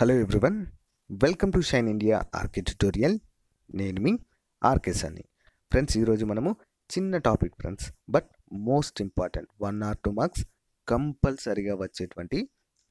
Hello everyone welcome to shine India RK tutorial నేను మీ RK Sunny friends ఈరోజు మనము చిన్న topic friends but most important one or two marks కంపల్సరిగా వచ్చేటువంటి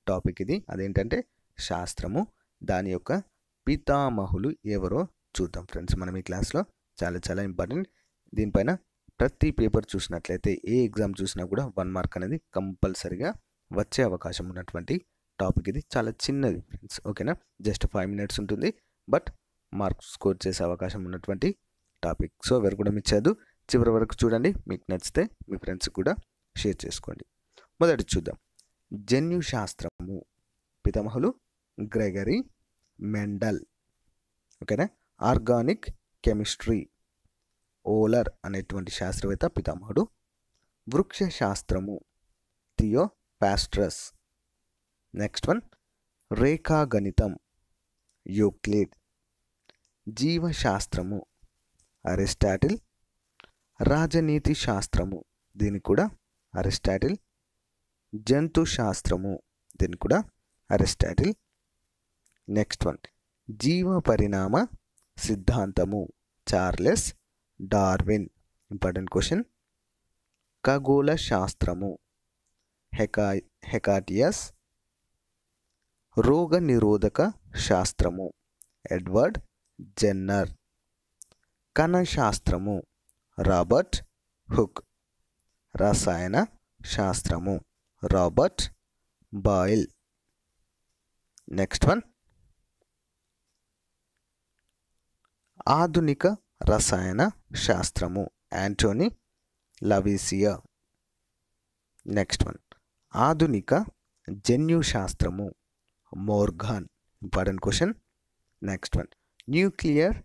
టాపిక్ ఇది. అదేంటంటే శాస్త్రము. దాని యొక్క పితామహులు ఎవరో చూద్దాం ఫ్రెండ్స్ మనం ఈ క్లాస్లో చాలా చాలా ఇంపార్టెంట్ దీనిపైన ప్రతి పేపర్ చూసినట్లయితే ఏ ఎగ్జామ్ చూసినా కూడా వన్ మార్క్ అనేది కంపల్సరిగా వచ్చే అవకాశం ఉన్నటువంటి టాపిక్ ఇది. చాలా చిన్నది ఫ్రెండ్స్. ఓకేనా? జస్ట్ ఫైవ్ మినిట్స్ ఉంటుంది. బట్ మార్క్స్ స్కోర్ చేసే అవకాశం ఉన్నటువంటి టాపిక్. సో ఎవరు కూడా మిచ్చాదు చివరి వరకు చూడండి. మీకు నచ్చితే మీ ఫ్రెండ్స్ కూడా షేర్ చేసుకోండి. మొదటి చూద్దాం. జన్యు శాస్త్రము. పితామహులు గ్రెగరీ మెండల్. ఓకేనా? Organic chemistry. ఓలర్ అనేటువంటి శాస్త్రవేత్త పితామహుడు. వృక్ష శాస్త్రము. థియో పాస్ట్రస్ నెక్స్ట్ వన్ రేఖాగణితం యూక్లిడ్ జీవశాస్త్రము అరిస్టాటిల్ రాజనీతి శాస్త్రము దీని కూడా అరిస్టాటిల్ జంతు శాస్త్రము దీని కూడా అరిస్టాటిల్ నెక్స్ట్ వన్ జీవ పరిణామ సిద్ధాంతము చార్లెస్ డార్విన్ ఇంపార్టెంట్ క్వశ్చన్ ఖగోళ శాస్త్రము హెకా హెకాటియస్ రోగ నిరోధక శాస్త్రము. Edward Jenner. కణశాస్త్రము. Robert Hooke. రసాయన శాస్త్రము. Robert Boyle. Next one. ఆధునిక రసాయన శాస్త్రము. Antoine Lavoisier. Next one. ఆధునిక జన్యు శాస్త్రము Morgan important question next one nuclear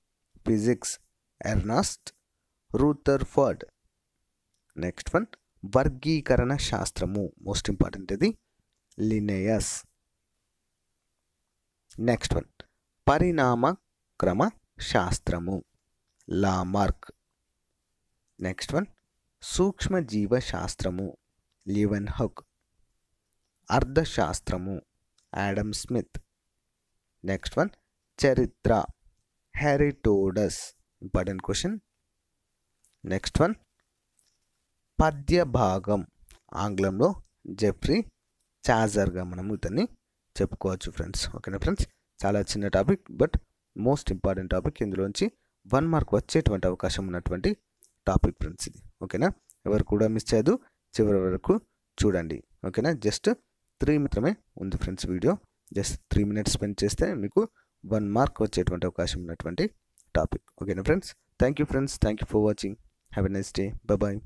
physics Ernest Rutherford next one వర్గీకరణ శాస్త్రము. మోస్ట్ ఇంపార్టెంట్ ఇది లినేయస్ నెక్స్ట్ వన్ పరిణామ క్రమ శాస్త్రము. లామార్క్ నెక్స్ట్ వన్ సూక్ష్మజీవ శాస్త్రము. లివెన్ హక్ అర్థశాస్త్రము యాడమ్ స్మిత్ నెక్స్ట్ వన్ చరిత్ర Herodotus important question next one పద్య భాగం ఆంగ్లంలో జెఫ్రీ చాజర్గా మనం ఇతన్ని చెప్పుకోవచ్చు ఫ్రెండ్స్ ఓకేనా ఫ్రెండ్స్ చాలా చిన్న topic but most important topic ఇందులోంచి వన్ మార్క్ వచ్చేటువంటి అవకాశం ఉన్నటువంటి టాపిక్ ఫ్రెండ్స్ ఇది. ఓకేనా ఎవరు కూడా మిస్ చేయదు చివరి వరకు చూడండి. ఓకేనా జస్ట్ త్రీ మాత్రమే ఉంది friends video. Just three minutes spend చేస్తే మీకు వన్ మార్క్ వచ్చేటువంటి అవకాశం ఉన్నటువంటి టాపిక్. ఓకేనా friends? Thank you friends. Thank you for watching. Have a nice day. Bye